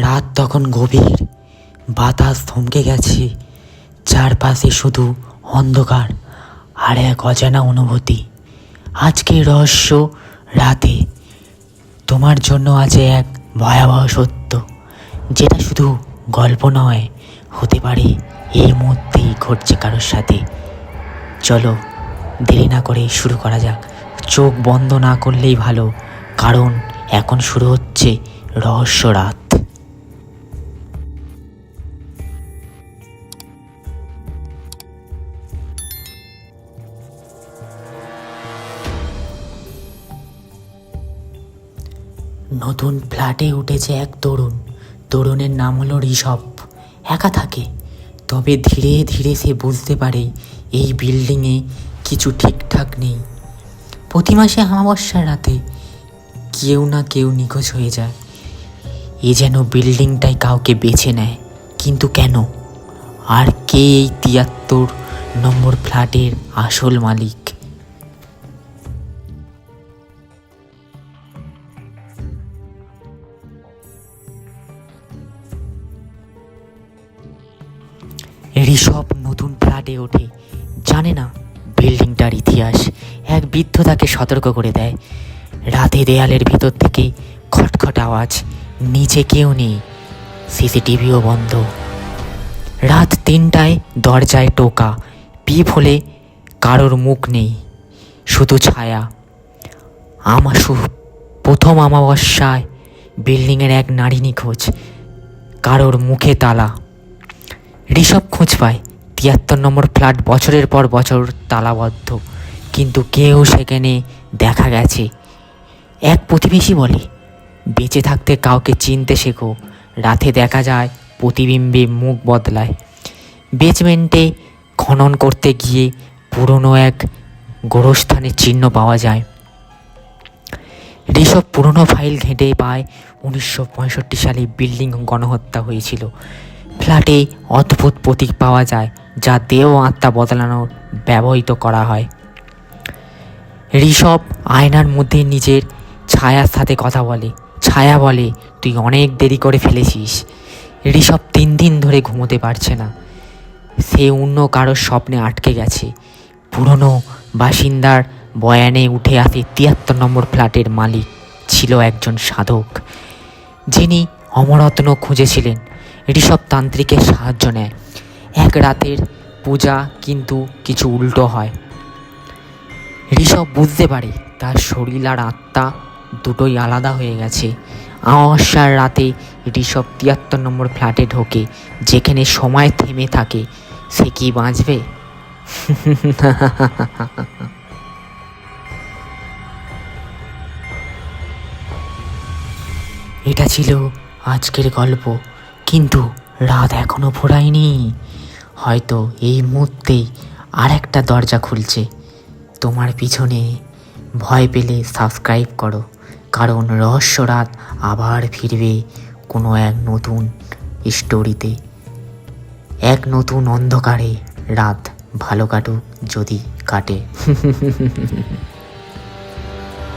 রাত তখন গভীর। বাতাস থমকে গেছে। চারপাশে শুধু অন্ধকার আর এক অজানা অনুভূতি। আজকে রহস্য রাতে। তোমার জন্য আছে এক ভয়াবহ সত্য, যেটা শুধু গল্প নয়, হতে পারে এই মুহূর্তেই ঘটছে কারোর সাথে। চলো, দেরি না করে শুরু করা যাক। চোখ বন্ধ না করলেই ভালো, কারণ এখন শুরু হচ্ছে রহস্য রাত। নতুন ফ্ল্যাটে উঠেছে এক তরুণ। তরুণের নাম হলো ঋষভ। একা থাকে। তবে ধীরে ধীরে সে বুঝতে পারে এই বিল্ডিংয়ে কিছু ঠিকঠাক নেই। প্রতি মাসে অমাবস্যার রাতে কেউ না কেউ নিখোঁজ হয়ে যায়। এ যেন বিল্ডিংটাই কাউকে বেছে নেয়। কিন্তু কেন? আর কে এই তিয়াত্তর নম্বর ফ্ল্যাটের আসল মালিক? ঋষভ নতুন ফ্ল্যাটে ওঠে। জানে না, বিল্ডিংটার ইতিহাস। এক বৃদ্ধ তাকে সতর্ক করে দেয়। রাতে দেয়ালের ভিতর থেকে খটখট আওয়াজ, নিচে কেউ নেই। সিসিটিভিও বন্ধ। রাত তিনটায় দরজায় টোকা। পিপ হলে কারোর মুখ নেই, শুধু ছায়া। আমার সু- প্রথম অমাবস্যায় বিল্ডিংয়ের এক নারী নিখোঁজ কারোর মুখে তালা। ঋষভ খোঁজ পায়। তিয়াত্তর নম্বর ফ্ল্যাট বছরের পর বছর তালাবদ্ধ। কিন্তু কেউ সেখানে দেখা গেছে। এক প্রতিবেশী বলে, বেঁচে থাকতে কাউকে চিনতে শেখো। রাতে দেখা যায় প্রতিবিম্বে মুখ বদলায়। বেসমেন্টে খনন করতে গিয়ে পুরনো এক গোরস্থানের চিহ্ন পাওয়া যায়। ঋষভ পুরনো ফাইল ঘেঁটে পায়। উনিশশো পঁয়ষট্টি সালে বিল্ডিং গণহত্যা হয়েছিল। ফ্ল্যাটে অদ্ভুত প্রতীক পাওয়া যায়, যা দেহ আত্মা বদলানোর ব্যবহৃত করা হয়। ঋষভ আয়নার মধ্যে নিজের ছায়ার সাথে কথা বলে, ছায়া বলে, তুই অনেক দেরি করে ফেলেছিস ঋষভ তিন দিন ধরে ঘুমোতে পারছে না। সে অন্য কারোর স্বপ্নে আটকে গেছে। পুরনো বাসিন্দার বয়ানে উঠে আসে তিয়াত্তর নম্বর ফ্ল্যাটের মালিক, ছিল একজন সাধক, যিনি অমরত্ন খুঁজেছিলেন। ঋষভ তান্ত্রিকের সাহায্য নেয়। এক রাতের পূজা কিন্তু কিছু উল্টো হয়। ঋষভ বুঝতে পারে, তার শরীর আর আত্মা দুটোই আলাদা হয়ে গেছে। অমাবস্যার রাতে ঋষভ তিয়াত্তর নম্বর ফ্ল্যাটে ঢোকে, যেখানে সময় থেমে থাকে। সে কি বাঁচবে? এটা ছিল আজকের গল্প। কিন্তু রাত এখনও ফোরায়নি হয়তো এই মুহূর্তেই আর একটা দরজা খুলছে। তোমার পিছনে ভয় পেলে সাবস্ক্রাইব করো, কারণ রহস্য রাত আবার ফিরবে কোনো এক নতুন স্টোরিতে এক নতুন অন্ধকারে রাত ভালো কাটুক, যদি কাটে।